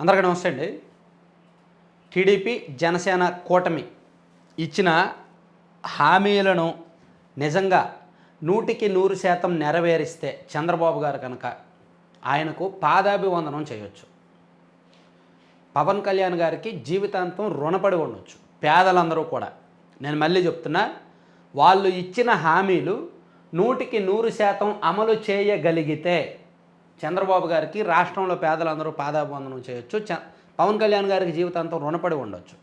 అందరికీ నమస్తే అండి. టీడీపీ జనసేన కూటమి ఇచ్చిన హామీలను నిజంగా నూటికి నూరు శాతం నెరవేరిస్తే చంద్రబాబు గారు కనుక ఆయనకు పాదాభివందనం చేయొచ్చు. పవన్ కళ్యాణ్ గారికి జీవితాంతం రుణపడి ఉండొచ్చు. పేదలందరూ కూడా. నేను మళ్ళీ చెప్తున్నా వాళ్ళు ఇచ్చిన హామీలు నూటికి నూరు శాతం అమలు చేయగలిగితే చంద్రబాబు గారికి రాష్ట్రంలో పేదలందరూ పాదాభివందనం చేయొచ్చు. చ పవన్ కళ్యాణ్ గారికి జీవితాంతం రుణపడి ఉండొచ్చు.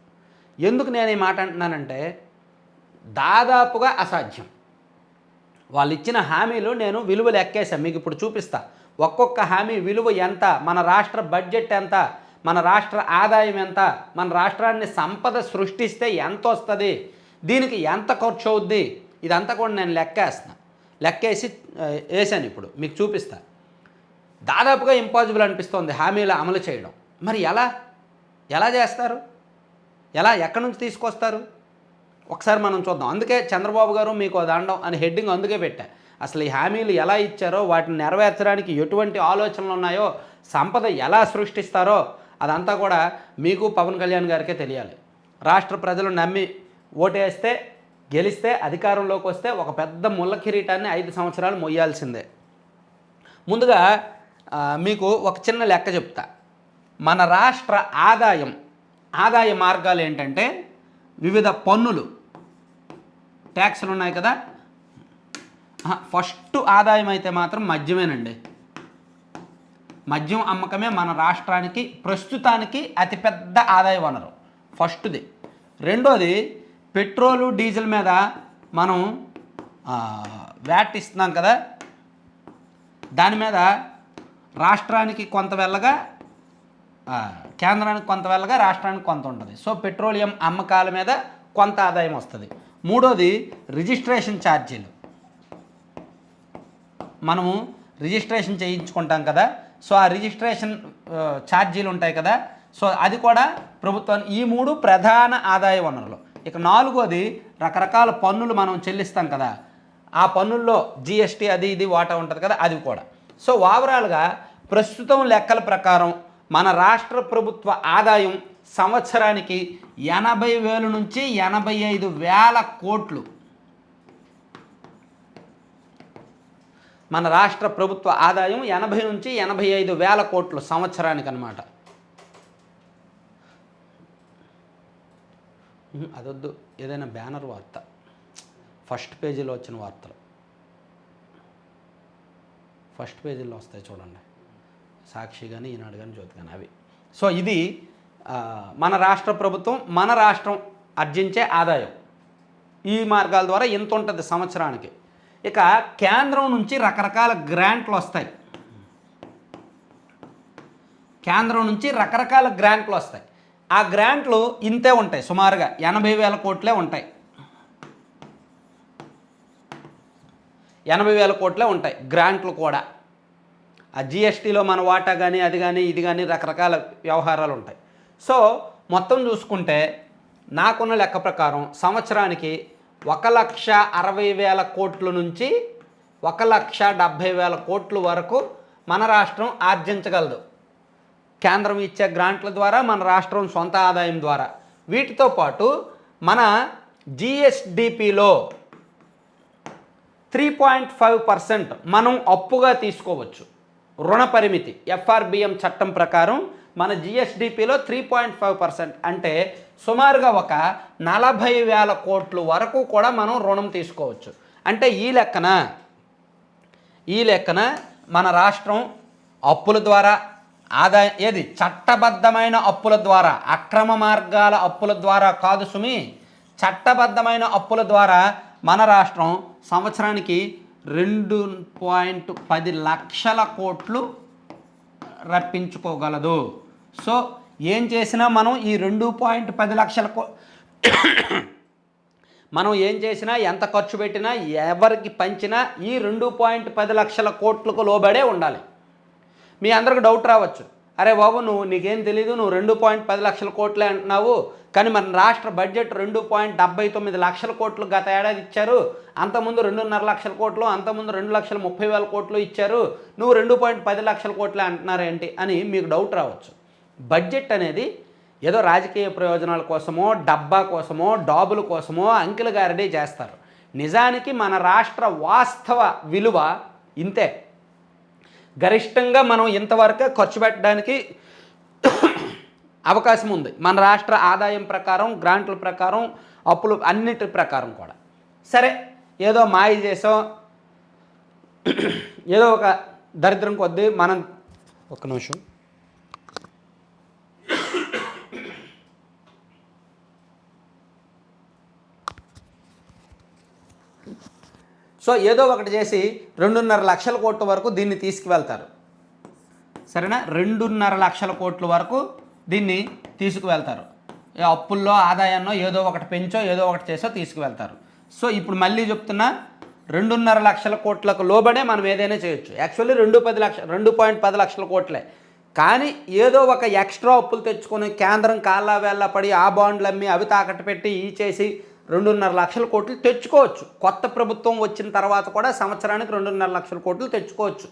ఎందుకు నేను ఈ మాట అంటున్నానంటే దాదాపుగా అసాధ్యం. వాళ్ళు ఇచ్చిన హామీలు నేను విలువలు ఎక్కేసాను మీకు ఇప్పుడు చూపిస్తా. ఒక్కొక్క హామీ విలువ ఎంత మన రాష్ట్ర బడ్జెట్ ఎంత మన రాష్ట్ర ఆదాయం ఎంత మన రాష్ట్రాన్ని సంపద సృష్టిస్తే ఎంత వస్తుంది దీనికి ఎంత ఖర్చు అవుద్ది ఇదంతా కూడా నేను లెక్కేస్తాను లెక్కేసి వేసాను ఇప్పుడు. మీకు చూపిస్తాను దాదాపుగా ఇంపాసిబుల్ అనిపిస్తోంది హామీలు అమలు చేయడం. మరి ఎలా? ఎలా చేస్తారు? ఎలా ఎక్కడి నుంచి తీసుకొస్తారు? ఒకసారి మనం చూద్దాం. అందుకే చంద్రబాబు గారు మీకు దండం అని హెడ్డింగ్ అందుకే పెట్టా. అసలు ఈ హామీలు ఎలా ఇచ్చారో వాటిని నెరవేర్చడానికి ఎటువంటి ఆలోచనలు ఉన్నాయో సంపద ఎలా సృష్టిస్తారో అదంతా కూడా మీకు పవన్ కళ్యాణ్ గారికే తెలియాలి. రాష్ట్ర ప్రజలు నమ్మి ఓటేస్తే గెలిస్తే అధికారంలోకి వస్తే ఒక పెద్ద ముళ్ళ కిరీటాన్ని ఐదు సంవత్సరాలు మొయ్యాల్సిందే. ముందుగా మీకు ఒక చిన్న లెక్క చెప్తా. మన రాష్ట్ర ఆదాయం ఆదాయ మార్గాలు ఏంటంటే వివిధ పన్నులు. ట్యాక్స్లు ఉన్నాయి కదా? ఫస్ట్ ఆదాయం అయితే మాత్రం మద్యమేనండి. మద్యం అమ్మకమే మన రాష్ట్రానికి ప్రస్తుతానికి అతిపెద్ద ఆదాయ వనరు. ఫస్ట్ది. రెండోది పెట్రోలు డీజిల్ మీద మనం వ్యాట్ ఇస్తున్నాం కదా? దాని మీద రాష్ట్రానికి కొంత వెళ్ళగా కేంద్రానికి కొంత వెళ్ళగా రాష్ట్రానికి కొంత ఉంటుంది. సో పెట్రోలియం అమ్మకాల మీద కొంత ఆదాయం వస్తుంది. మూడోది రిజిస్ట్రేషన్ ఛార్జీలు. మనము రిజిస్ట్రేషన్ చేయించుకుంటాం కదా. సో ఆ రిజిస్ట్రేషన్ ఛార్జీలు ఉంటాయి కదా. సో అది కూడా ప్రభుత్వం ఈ మూడు ప్రధాన ఆదాయ వనరులు. ఇక నాలుగోది రకరకాల పన్నులు మనం చెల్లిస్తాం కదా. ఆ పన్నుల్లో జిఎస్టీ అది ఇది వాటా ఉంటుంది కదా అది కూడా. సో ఓవరాల్గా ప్రస్తుతం లెక్కల ప్రకారం మన రాష్ట్ర ప్రభుత్వ ఆదాయం సంవత్సరానికి ఎనభై వేలు నుంచి ఎనభై ఐదు వేల కోట్లు. మన రాష్ట్ర ప్రభుత్వ ఆదాయం ఎనభై నుంచి ఎనభై ఐదు వేల కోట్లు సంవత్సరానికి అనమాట అదొద్దు. ఏదైనా బ్యానర్ వార్త. ఫస్ట్ పేజీలో వచ్చిన వార్తలు. ఫస్ట్ పేజీలో వస్తాయి చూడండి. సాక్షి కానీ ఈనాడు కానీ జ్యోతి కానీ అవి. సో ఇది మన రాష్ట్ర ప్రభుత్వం మన రాష్ట్రం ఆర్జించే ఆదాయం. ఈ మార్గాల ద్వారా ఎంత ఉంటుంది సంవత్సరానికి. ఇక కేంద్రం నుంచి రకరకాల గ్రాంట్లు వస్తాయి. కేంద్రం నుంచి రకరకాల గ్రాంట్లు వస్తాయి. ఆ గ్రాంట్లు ఇంతే ఉంటాయి సుమారుగా ఎనభై వేల కోట్లే ఉంటాయి. ఎనభై వేల కోట్లే ఉంటాయి గ్రాంట్లు కూడా. ఆ జిఎస్టీలో మన వాటా కానీ అది కానీ ఇది కానీ రకరకాల వ్యవహారాలు ఉంటాయి. సో మొత్తం చూసుకుంటే నాకున్న లెక్క ప్రకారం సంవత్సరానికి ఒక లక్ష అరవై వేల కోట్ల నుంచి ఒక లక్ష డెబ్భై వేల కోట్ల వరకు మన రాష్ట్రం ఆర్జించగలదు. కేంద్రం ఇచ్చే గ్రాంట్ల ద్వారా మన రాష్ట్రం సొంత ఆదాయం ద్వారా. వీటితో పాటు మన జిఎస్డిపిలో త్రీ పాయింట్ ఫైవ్ పర్సెంట్ మనం అప్పుగా తీసుకోవచ్చు. రుణ పరిమితి ఎఫ్ఆర్బిఎం చట్టం ప్రకారం మన జిఎస్డిపిలో త్రీ పాయింట్ ఫైవ్ పర్సెంట్ అంటే సుమారుగా ఒక నలభై వేల కోట్లు వరకు కూడా మనం రుణం తీసుకోవచ్చు. అంటే ఈ లెక్కన ఈ లెక్కన మన రాష్ట్రం అప్పుల ద్వారా ఆదాయం ఏది? చట్టబద్ధమైన అప్పుల ద్వారా అక్రమ మార్గాల అప్పుల ద్వారా కాదు సుమి. చట్టబద్ధమైన అప్పుల ద్వారా మన రాష్ట్రం సంవత్సరానికి రెండు పాయింట్ పది లక్షల కోట్లు రప్పించుకోగలదు. సో ఏం చేసినా మనం ఈ రెండు పాయింట్ పది లక్షల కో మనం ఏం చేసినా ఎంత ఖర్చు పెట్టినా ఎవరికి పంచినా ఈ రెండు పాయింట్ పది లక్షల కోట్లకు లోబడే ఉండాలి. మీ అందరికి డౌట్ రావచ్చు. అరే బాబు నువ్వు నీకేం తెలీదు నువ్వు రెండు పాయింట్ పది లక్షల కోట్లే అంటున్నావు. కానీ మన రాష్ట్ర బడ్జెట్ రెండు పాయింట్ డెబ్బై తొమ్మిది లక్షల కోట్లు గత ఏడాది ఇచ్చారు. అంతకుముందు రెండున్నర లక్షల కోట్లు అంతకుముందు రెండు లక్షల ముప్పై వేల కోట్లు ఇచ్చారు. నువ్వు రెండు పాయింట్ పది లక్షల కోట్లే అంటున్నారేంటి అని మీకు డౌట్ రావచ్చు. బడ్జెట్ అనేది ఏదో రాజకీయ ప్రయోజనాల కోసమో డబ్బా కోసమో డాబుల కోసమో అంకిల గారిడే చేస్తారు. నిజానికి మన రాష్ట్ర వాస్తవ విలువ ఇంతే. గరిష్టంగా మనం ఇంతవరకు ఖర్చు పెట్టడానికి అవకాశం ఉంది. మన రాష్ట్ర ఆదాయం ప్రకారం గ్రాంట్ల ప్రకారం అప్పులు అన్నిటి ప్రకారం కూడా. సరే ఏదో మాయ చేసాం ఏదో ఒక దరిద్రం కొద్దీ మనం ఒక నిమిషం. సో ఏదో ఒకటి చేసి రెండున్నర లక్షల కోట్ల వరకు దీన్ని తీసుకువెళ్తారు. సరేనా? రెండున్నర లక్షల కోట్ల వరకు దీన్ని తీసుకువెళ్తారు. అప్పుల్లో ఆదాయాన్నో ఏదో ఒకటి పెంచో ఏదో ఒకటి చేసో తీసుకువెళ్తారు. సో ఇప్పుడు మళ్ళీ చెప్తున్నా రెండున్నర లక్షల కోట్లకు లోబడే మనం ఏదైనా చేయొచ్చు. యాక్చువల్లీ రెండు పది లక్ష రెండు పాయింట్ పది లక్షల కోట్లే. కానీ ఏదో ఒక ఎక్స్ట్రా అప్పులు తెచ్చుకొని కేంద్రం కాళ్ళ వేళ్ళ పడి ఆ బాండ్లు అమ్మి అవి తాకట్టు పెట్టి ఈ చేసి రెండున్నర లక్షల కోట్లు తెచ్చుకోవచ్చు. కొత్త ప్రభుత్వం వచ్చిన తర్వాత కూడా సంవత్సరానికి రెండున్నర లక్షల కోట్లు తెచ్చుకోవచ్చు.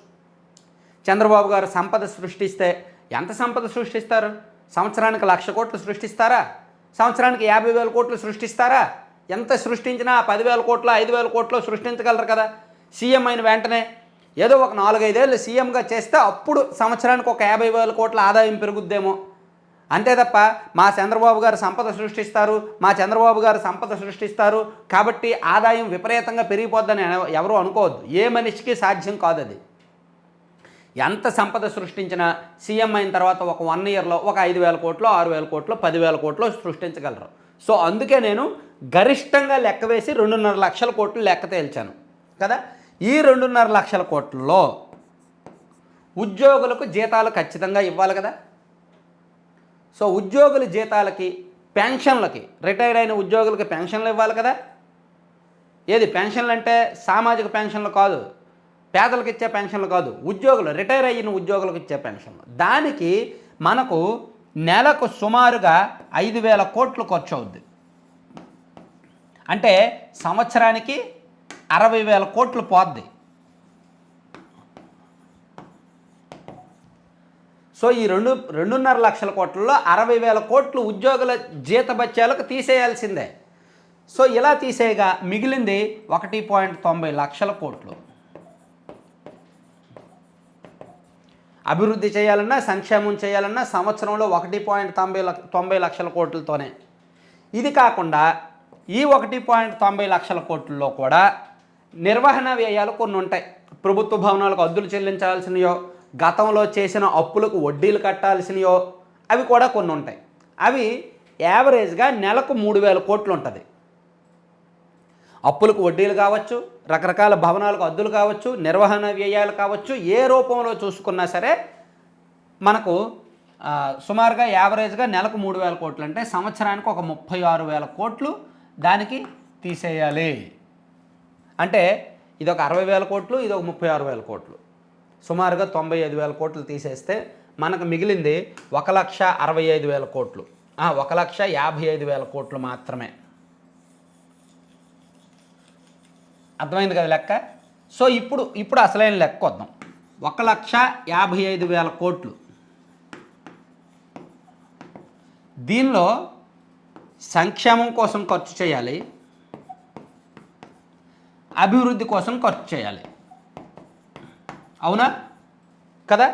చంద్రబాబు గారు సంపద సృష్టిస్తే ఎంత సంపద సృష్టిస్తారు? సంవత్సరానికి లక్ష కోట్లు సృష్టిస్తారా? సంవత్సరానికి యాభై వేల కోట్లు సృష్టిస్తారా? ఎంత సృష్టించినా పదివేల కోట్లు ఐదు వేల కోట్లు సృష్టించగలరు కదా? సీఎం అయిన వెంటనే ఏదో ఒక నాలుగైదేళ్ళు సీఎంగా చేస్తే అప్పుడు సంవత్సరానికి ఒక యాభై వేల కోట్ల ఆదాయం పెరుగుద్దేమో. అంతే తప్ప మా చంద్రబాబు గారు సంపద సృష్టిస్తారు మా చంద్రబాబు గారు సంపద సృష్టిస్తారు కాబట్టి ఆదాయం విపరీతంగా పెరిగిపోద్దని ఎవరూ ఎవరు అనుకోవద్దు. ఏ మనిషికి సాధ్యం కాదు అది ఎంత సంపద సృష్టించినా సీఎం అయిన తర్వాత ఒక వన్ ఇయర్లో ఒక ఐదు వేల కోట్లు ఆరు వేల కోట్లు పదివేల కోట్లు సృష్టించగలరు. సో అందుకే నేను గరిష్టంగా లెక్క వేసి రెండున్నర లక్షల కోట్లు లెక్క తేల్చాను. కదా? ఈ రెండున్నర లక్షల కోట్లలో ఉద్యోగులకు జీతాలు ఖచ్చితంగా ఇవ్వాలి కదా? సో ఉద్యోగుల జీతాలకి పెన్షన్లకి రిటైర్ అయిన ఉద్యోగులకి పెన్షన్లు ఇవ్వాలి కదా? ఏది పెన్షన్లు అంటే సామాజిక పెన్షన్లు కాదు పేదలకు ఇచ్చే పెన్షన్లు కాదు ఉద్యోగులు రిటైర్ అయిన ఉద్యోగులకు ఇచ్చే పెన్షన్లు. దానికి మనకు నెలకు సుమారుగా ఐదు వేల కోట్లు ఖర్చు అవుద్ది. అంటే సంవత్సరానికి అరవై వేల కోట్లు పోద్ది. సో ఈ రెండు రెండున్నర లక్షల కోట్లలో అరవై వేల కోట్లు ఉద్యోగుల జీతభత్యాలకు తీసేయాల్సిందే. సో ఇలా తీసేయగా మిగిలింది ఒకటి పాయింట్ తొంభై లక్షల కోట్లు. అభివృద్ధి చేయాలన్నా సంక్షేమం చేయాలన్నా సంవత్సరంలో ఒకటి పాయింట్ తొంభై లక్ష తొంభై లక్షల కోట్లతోనే. ఇది కాకుండా ఈ ఒకటి పాయింట్ తొంభై లక్షల కోట్లలో కూడా నిర్వహణ వ్యయాలు కొన్ని ఉంటాయి ప్రభుత్వ భవనాలకు అద్దులు చెల్లించాల్సినయో గతంలో చేసిన అప్పులకు వడ్డీలు కట్టాల్సినయో అవి కూడా కొన్ని ఉంటాయి. అవి యావరేజ్గా నెలకు మూడు వేల కోట్లు ఉంటుంది. అప్పులకు వడ్డీలు కావచ్చు రకరకాల భవనాలకు అద్దులు కావచ్చు నిర్వహణ వ్యయాలు కావచ్చు ఏ రూపంలో చూసుకున్నా సరే మనకు సుమారుగా యావరేజ్గా నెలకు మూడు వేల కోట్లు అంటే సంవత్సరానికి ఒక ముప్పై ఆరు వేల కోట్లు దానికి తీసేయాలి. అంటే ఇది ఒక అరవై వేల కోట్లు ఇది ఒక ముప్పై ఆరు వేల కోట్లు. సుమారుగా తొంభై ఐదు వేల కోట్లు తీసేస్తే మనకు మిగిలింది ఒక లక్ష అరవై ఐదు వేల కోట్లు. ఒక లక్ష యాభై ఐదు వేల కోట్లు మాత్రమే. అర్థమైంది కదా లెక్క? సో ఇప్పుడు ఇప్పుడు అసలైన లెక్క వద్దాం. ఒక లక్ష యాభై ఐదు వేల కోట్లు. దీనిలో సంక్షేమం కోసం ఖర్చు చేయాలి. అభివృద్ధి కోసం ఖర్చు చేయాలి. అవునా? కదా?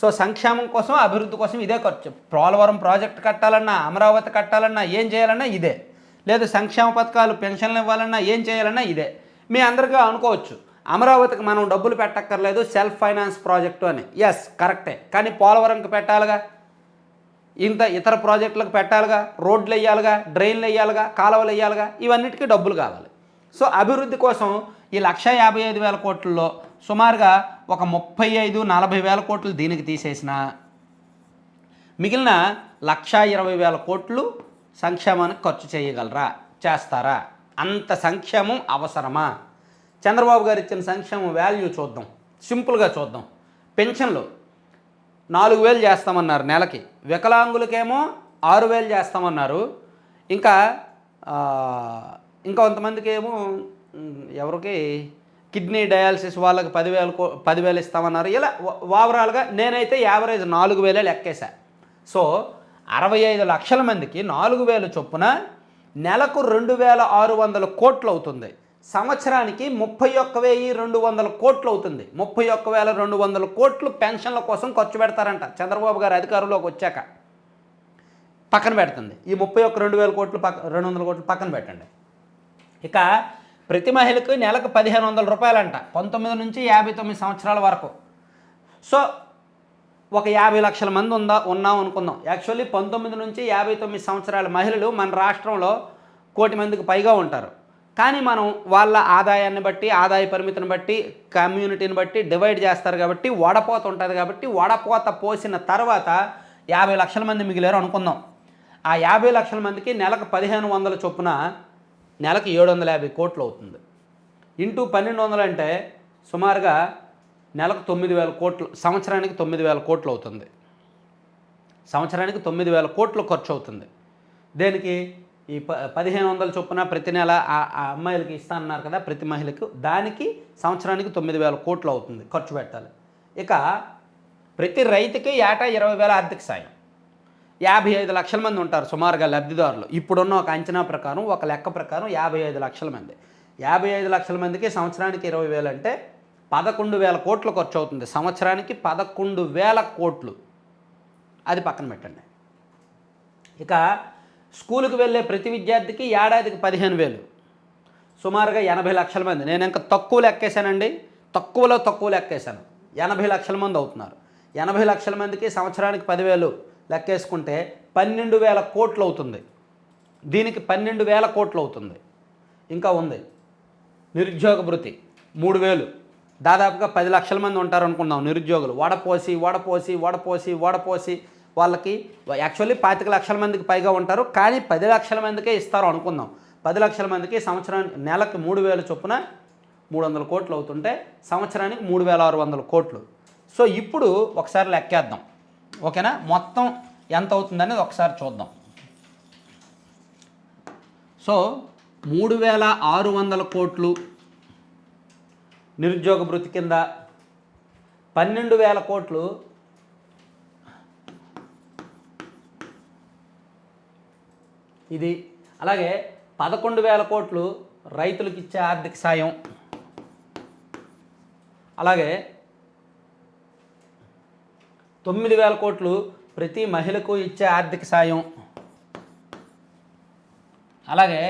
సో సంక్షేమం కోసం అభివృద్ధి కోసం ఇదే ఖర్చు. పోలవరం ప్రాజెక్ట్ కట్టాలన్నా అమరావతి కట్టాలన్నా ఏం చేయాలన్నా ఇదే. లేదు సంక్షేమ పథకాలు పెన్షన్లు ఇవ్వాలన్నా ఏం చేయాలన్నా ఇదే. మీ అందరికీ అనుకోవచ్చు. అమరావతికి మనం డబ్బులు పెట్టక్కర్లేదు సెల్ఫ్ ఫైనాన్స్ ప్రాజెక్టు అని. ఎస్ కరెక్టే. కానీ పోలవరంకి పెట్టాలిగా? ఇంత ఇతర ప్రాజెక్టులకు పెట్టాలిగా? రోడ్లు వేయాలిగా? డ్రైన్లు వేయాలిగా? కాలువలు వేయాలిగా? ఇవన్నిటికీ డబ్బులు కావాలి. సో అభివృద్ధి కోసం ఈ లక్ష యాభై ఐదు వేల కోట్లలో సుమారుగా ఒక ముప్పై ఐదు నలభై వేల కోట్లు దీనికి తీసేసిన మిగిలిన లక్ష ఇరవై వేల కోట్లు సంక్షేమానికి ఖర్చు చేయగలరా? చేస్తారా? అంత సంక్షేమం అవసరమా? చంద్రబాబు గారు ఇచ్చిన సంక్షేమం వాల్యూ చూద్దాం. సింపుల్గా చూద్దాం. పెన్షన్లు నాలుగు వేలు చేస్తామన్నారు నెలకి. వికలాంగులకేమో ఆరు వేలు చేస్తామన్నారు. ఇంకా ఇంకా కొంతమందికి ఏమో ఎవరికి? కిడ్నీ డయాలసిస్ వాళ్ళకి పదివేలు కో- పదివేలు ఇస్తామన్నారు. ఇలా ఓవరాల్గా నేనైతే యావరేజ్ నాలుగు వేలే లెక్కేశా. సో అరవై ఐదు లక్షల మందికి నాలుగు వేల చొప్పున నెలకు రెండు వేల ఆరు వందల కోట్లు అవుతుంది. సంవత్సరానికి ముప్పై ఒక్క వెయ్యి రెండు వందల కోట్లు అవుతుంది. ముప్పై ఒక్క వేల రెండు వందల కోట్లు పెన్షన్ల కోసం ఖర్చు పెడతారంట చంద్రబాబు గారు అధికారంలోకి వచ్చాక. పక్కన పెడుతుంది. ఈ ముప్పై ఒక్క రెండు వేల కోట్లు పక్క రెండు వందల కోట్లు పక్కన పెట్టండి. ఇక ప్రతి మహిళకు నెలకు పదిహేను వందల రూపాయలంట పంతొమ్మిది నుంచి యాభై తొమ్మిది సంవత్సరాల వరకు. సో ఒక యాభై లక్షల మంది ఉందా ఉన్నాం అనుకుందాం. యాక్చువల్లీ పంతొమ్మిది నుంచి యాభై తొమ్మిది సంవత్సరాల మహిళలు మన రాష్ట్రంలో కోటి మందికి పైగా ఉంటారు. కానీ మనం వాళ్ళ ఆదాయాన్ని బట్టి ఆదాయ పరిమితిని బట్టి కమ్యూనిటీని బట్టి డివైడ్ చేస్తారు కాబట్టి వడపోత ఉంటుంది కాబట్టి వడపోత పోసిన తర్వాత యాభై లక్షల మంది మిగిలారు అనుకుందాం. ఆ యాభై లక్షల మందికి నెలకు పదిహేను వందల చొప్పున నెలకు ఏడు వందల యాభై కోట్లు అవుతుంది ఇంటూ పన్నెండు వందలు అంటే సుమారుగా నెలకు తొమ్మిది వేల కోట్లు సంవత్సరానికి తొమ్మిది వేల కోట్లు అవుతుంది సంవత్సరానికి తొమ్మిది వేల కోట్లు ఖర్చు అవుతుంది దేనికి? ఈ ప పదిహేను వందల చొప్పున ప్రతి నెల ఆ అమ్మాయిలకి ఇస్తా అన్నారు కదా ప్రతి మహిళకు దానికి సంవత్సరానికి తొమ్మిది వేల కోట్లు అవుతుంది ఖర్చు పెట్టాలి. ఇక ప్రతి రైతుకి ఏటా ఇరవై వేల ఆర్థిక సాయం. యాభై ఐదు లక్షల మంది ఉంటారు సుమారుగా లబ్ధిదారులు. ఇప్పుడున్న ఒక అంచనా ప్రకారం ఒక లెక్క ప్రకారం యాభై ఐదు లక్షల మంది. యాభై ఐదు లక్షల మందికి సంవత్సరానికి ఇరవై వేలు అంటే పదకొండు వేల కోట్లు ఖర్చు అవుతుంది. సంవత్సరానికి పదకొండు వేల కోట్లు. అది పక్కన పెట్టండి. ఇక స్కూలుకు వెళ్ళే ప్రతి విద్యార్థికి ఏడాదికి పదిహేను వేలు. సుమారుగా ఎనభై లక్షల మంది. నేను ఇంకా తక్కువ లెక్కేశానండి. తక్కువలో తక్కువ లెక్కేశాను. ఎనభై లక్షల మంది అవుతున్నారు. ఎనభై లక్షల మందికి సంవత్సరానికి పదివేలు. లెక్కేసుకుంటే పన్నెండు వేల కోట్లు అవుతుంది దీనికి పన్నెండు వేల కోట్లు అవుతుంది ఇంకా ఉంది. నిరుద్యోగ భృతి మూడు వేలు. దాదాపుగా పది లక్షల మంది ఉంటారు అనుకుందాం నిరుద్యోగులు. వడపోసి వడపోసి వడపోసి వడపోసి వాళ్ళకి యాక్చువల్లీ పాతిక లక్షల మందికి పైగా ఉంటారు. కానీ పది లక్షల మందికే ఇస్తారు అనుకుందాం. పది లక్షల మందికి సంవత్సరానికి నెలకు మూడు వేల చొప్పున మూడు వందల కోట్లు అవుతుంటే సంవత్సరానికి మూడు వేల ఆరు వందల కోట్లు. సో ఇప్పుడు ఒకసారి లెక్కేద్దాం. ఓకేనా? మొత్తం ఎంత అవుతుందనేది ఒకసారి చూద్దాం. సో మూడు వేల ఆరు వందల కోట్లు నిరుద్యోగ భృతి కింద పన్నెండు వేల కోట్లు ఇది. అలాగే పదకొండు వేల కోట్లు రైతులకు ఇచ్చే ఆర్థిక సాయం. అలాగే తొమ్మిది వేల కోట్లు ప్రతి మహిళకు ఇచ్చే ఆర్థిక సాయం. అలాగే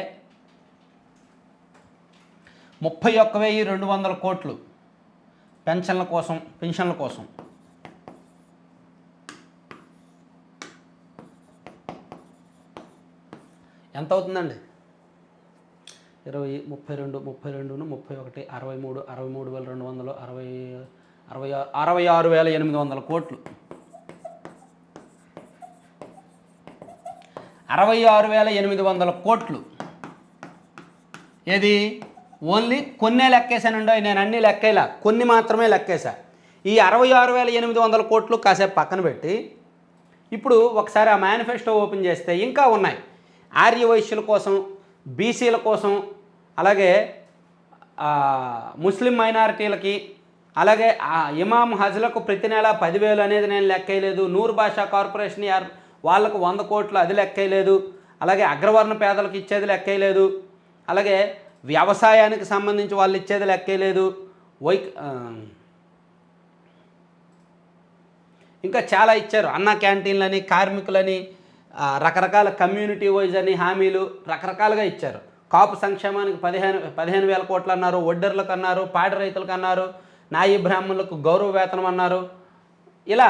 ముప్పై ఒక్క వెయ్యి రెండు వందల కోట్లు పెన్షన్ల కోసం పెన్షన్ల కోసం. ఎంత అవుతుందండి? ఇరవై ముప్పై రెండు ముప్పై రెండును ముప్పై ఒకటి అరవై మూడు అరవై మూడు వేల రెండు వందలు అరవై అరవై అరవై ఆరు వేల ఎనిమిది వందల కోట్లు. అరవై ఆరు వేల ఎనిమిది వందల కోట్లు. ఏది? ఓన్లీ కొన్నే లెక్కేశానండో నేను అన్ని లెక్కేలా కొన్ని మాత్రమే లెక్కేశా. ఈ అరవై ఆరు వేల ఎనిమిది వందల కోట్లు కాసేపు పక్కన పెట్టి ఇప్పుడు ఒకసారి ఆ మేనిఫెస్టో ఓపెన్ చేస్తే ఇంకా ఉన్నాయి. ఆర్య వైశ్యుల కోసం బీసీల కోసం అలాగే ముస్లిం మైనారిటీలకి అలాగే ఆ ఇమాం హజ్లకు ప్రతి నెల పదివేలు అనేది నేను లెక్కేయలేదు. నూరు భాషా కార్పొరేషన్ యార్ వాళ్ళకు వంద కోట్లు అది లెక్కలేదు అలాగే అగ్రవర్ణ పేదలకు ఇచ్చేది లెక్కలేదు అలాగే వ్యవసాయానికి సంబంధించి వాళ్ళు ఇచ్చేది లెక్కలేదు వై ఇంకా చాలా ఇచ్చారు. అన్న క్యాంటీన్లని కార్మికులని రకరకాల కమ్యూనిటీ వైజ్ అని హామీలు రకరకాలుగా ఇచ్చారు. కాపు సంక్షేమానికి పదిహేను పదిహేను వేల కోట్లు అన్నారు ఒడ్డర్లకు అన్నారు పాడి రైతులకు అన్నారు నాయి బ్రాహ్మణులకు గౌరవ వేతనం అన్నారు. ఇలా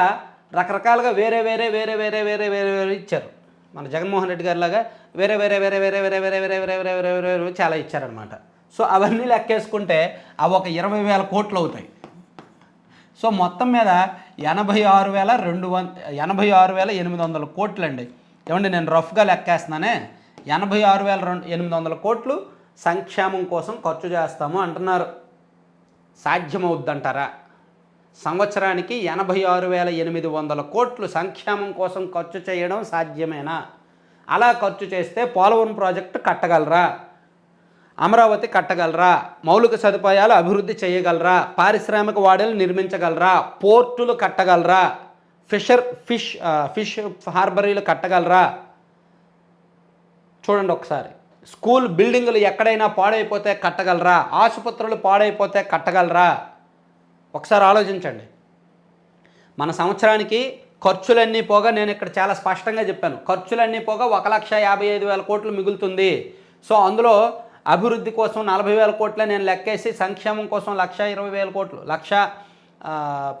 రకరకాలుగా వేరే వేరే వేరే వేరే వేరే వేరే వేరే ఇచ్చారు మన జగన్మోహన్ రెడ్డి గారి లాగా వేరే వేరే వేరే వేరే వేరే వేరే వేరే వేరే వేరే వేరే వేరే వేరే చాలా ఇచ్చారనమాట సో అవన్నీ లెక్కేసుకుంటే అవి ఒక ఇరవై వేల కోట్లు అవుతాయి సో మొత్తం మీద ఎనభై ఆరు వేల రెండు వం ఎనభై ఆరు వేల ఎనిమిది వందల కోట్లు అండి ఏమండి నేను రఫ్గా లెక్కేస్తున్నానే ఎనభై ఆరు వేల రెండు ఎనిమిది వందల కోట్లు సంక్షేమం కోసం ఖర్చు చేస్తాము అంటున్నారు సాధ్యమవుద్దంటారా సంవత్సరానికి ఎనభై ఆరు వేల ఎనిమిది వందల కోట్లు సంక్షేమం కోసం ఖర్చు చేయడం సాధ్యమేనా? అలా ఖర్చు చేస్తే పోలవరం ప్రాజెక్టు కట్టగలరా? అమరావతి కట్టగలరా? మౌలిక సదుపాయాలు అభివృద్ధి చేయగలరా? పారిశ్రామిక వాడలు నిర్మించగలరా? పోర్టులు కట్టగలరా? ఫిషర్ ఫిష్ ఫిష్ హార్బరీలు కట్టగలరా? చూడండి ఒకసారి. స్కూల్ బిల్డింగులు ఎక్కడైనా పాడైపోతే కట్టగలరా? ఆసుపత్రులు పాడైపోతే కట్టగలరా? ఒకసారి ఆలోచించండి. మన సంవత్సరానికి ఖర్చులన్నీ పోగా నేను ఇక్కడ చాలా స్పష్టంగా చెప్పాను. ఖర్చులన్నీ పోగా ఒక లక్ష యాభై ఐదు వేల కోట్లు మిగులుతుంది. సో అందులో అభివృద్ధి కోసం నలభై వేల కోట్ల నేను లెక్కేసి సంక్షేమం కోసం లక్ష ఇరవై వేల కోట్లు లక్ష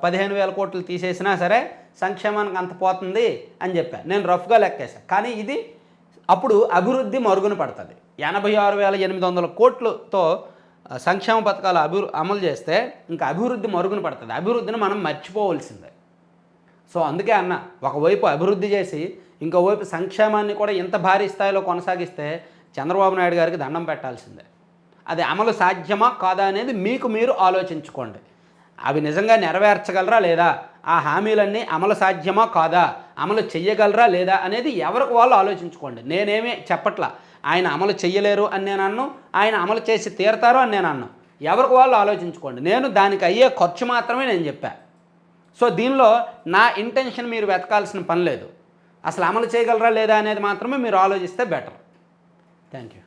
పదిహేను వేల కోట్లు తీసేసినా సరే సంక్షేమానికి అంత పోతుంది అని చెప్పాను నేను రఫ్గా లెక్కేసాను కానీ ఇది అప్పుడు అభివృద్ధి మరుగున పడుతుంది. ఎనభై ఆరు వేల ఎనిమిది వందల కోట్లతో సంక్షేమ పథకాలు అభివృ అమలు చేస్తే ఇంకా అభివృద్ధి మరుగున పడుతుంది. అభివృద్ధిని మనం మర్చిపోవలసిందే. సో అందుకే అన్న ఒకవైపు అభివృద్ధి చేసి ఇంకోవైపు సంక్షేమాన్ని కూడా ఇంత భారీ స్థాయిలో కొనసాగిస్తే చంద్రబాబు నాయుడు గారికి దండం పెట్టాల్సిందే. అది అమలు సాధ్యమా కాదా అనేది మీకు మీరు ఆలోచించుకోండి. అవి నిజంగా నెరవేర్చగలరా లేదా? ఆ హామీలన్నీ అమలు సాధ్యమా కాదా? అమలు చెయ్యగలరా లేదా అనేది ఎవరికి వాళ్ళు ఆలోచించుకోండి. నేనేమీ చెప్పట్లా. ఆయన అమలు చేయలేరు అని నేను అన్ను ఆయన అమలు చేసి తీరతారు అని నేను అన్ను. ఎవరికి వాళ్ళు ఆలోచించుకోండి. నేను దానికి అయ్యే ఖర్చు మాత్రమే నేను చెప్పాను సో దీనిలో నా ఇంటెన్షన్ మీరు వెతకాల్సిన పని లేదు. అసలు అమలు చేయగలరా లేదా అనేది మాత్రమే మీరు ఆలోచిస్తే బెటర్ థ్యాంక్ యూ